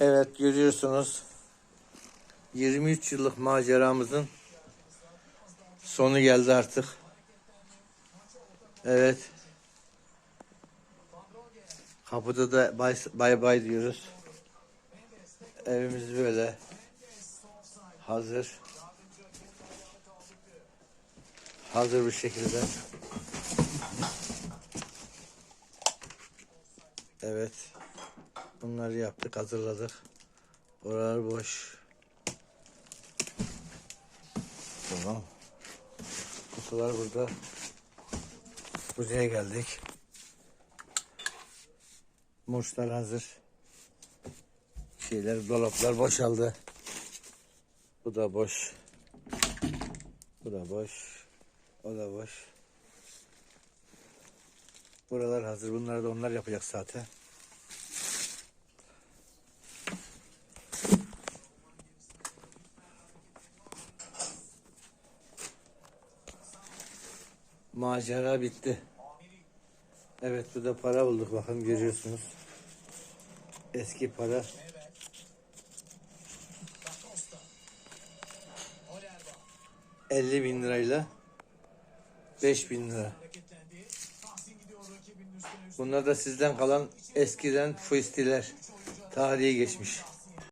Evet görüyorsunuz 23 yıllık maceramızın sonu geldi artık. Evet. Kapıda da bay bay, bay diyoruz. Evimiz böyle hazır. Hazır bir şekilde. Evet. Bunları yaptık, hazırladık. Oralar boş. Tamam. Kutular burada. Buraya geldik. Muşlar hazır. Şeyler, dolaplar boşaldı. Bu da boş. Bu da boş. O da boş. Buralar hazır. Bunları da onlar yapacak zaten. Macera bitti. Evet bu da para bulduk bakın görüyorsunuz. Eski para. ...50 bin lirayla... ...5 bin lira. Bunlar da sizden kalan eskiden fuistiler. Tarihi geçmiş.